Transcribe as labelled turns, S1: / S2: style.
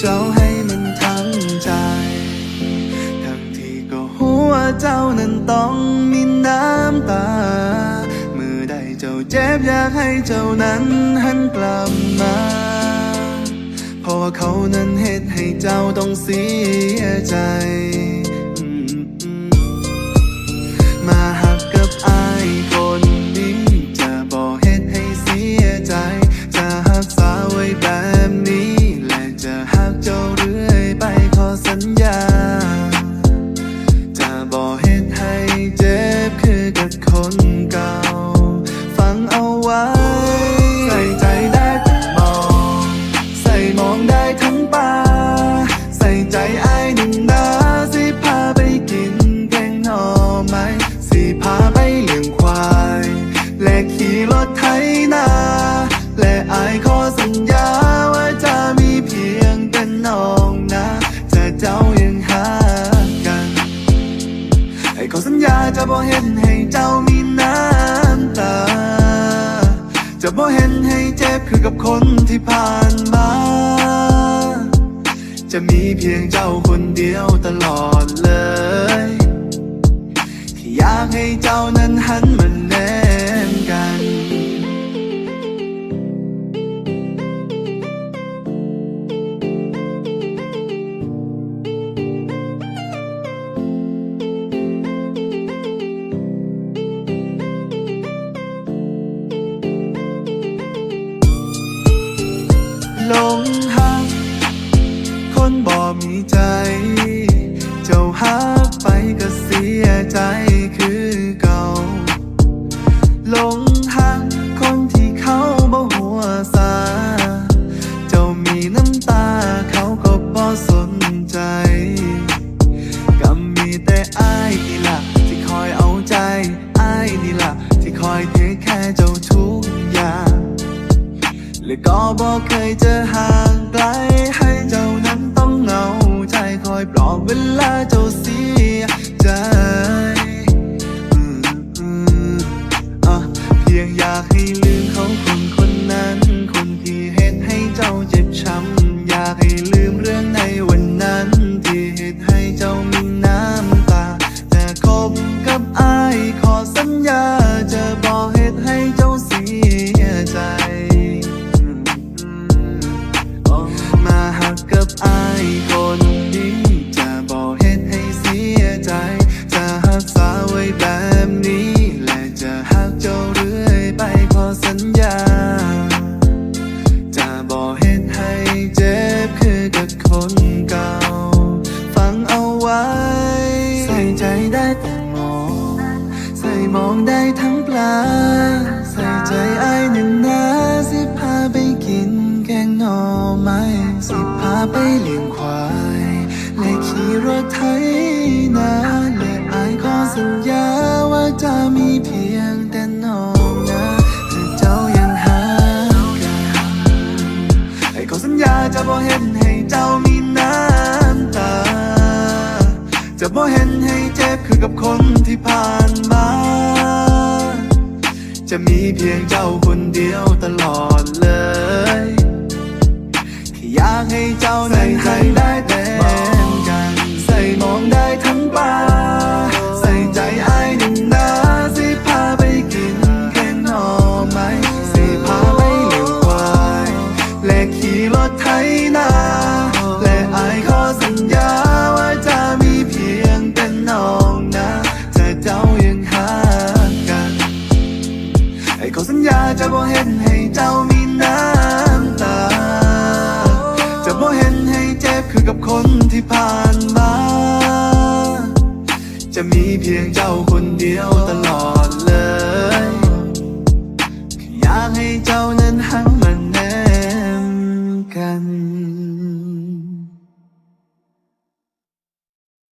S1: เจ้าให้มันทั้งใจ ทั้งที่ก็หัวเจ้านั้นต้องมีน้ำตา เมื่อใดเจ้าเจ็บอยากให้เจ้านั้นหันกลับมาเพราะว่าเขานั้นเหตุให้เจ้าต้องเสียใจ ขี่รถไถนา และไอ้ายขอสัญญาว่าจะมีเพียงแต่น้องนะจะเจ้ายังหากันไอ้ขอสัญญาจะบ่เห็นให้เจ้ามีน้ำตา จะบ่เห็นให้เจ็บคือกับคนที่ผ่านมา จะมีเพียงเจ้าคนเดียวตลอดเลย ที่อยากให้เจ้านั้นหันมา อยเทคแค่เจ้าทุกอย่าง และก็บอกเคยจะห่างไกล ให้เจ้านั้นต้องเหงาใจคอยปลอบเวลาเจ้า กับอายคนนี้ จะบอกเหตุให้เสียใจ จะหักษาไว้แบบนี้ และจะหักเจ้าเรื่อยไปขอสัญญา จะบอกเหตุให้เจ็บคือกับคนเก่า ฟังเอาไว้ ใส่ใจได้แต่มอง ใส่มองได้ทั้งปลา ใส่ใจไอ้ายหนึ่งนา กับคนที่ผ่านมา จะมีเพียงเจ้าคนเดียวตลอดเลยที่อยากให้เจ้านั้นให้ได้เต็มกัน ใส่มองได้ทั้งตาใส่ใจไอ้ายหนึ่งนาสิพาไปกินแกงหน่อไม้สิพาไปเลี้ยงควายและขี่รถไถนา คนที่ผ่านมา จะมีเพียงเจ้าคนเดียวตลอดเลย อยากให้เจ้านั้นหันมา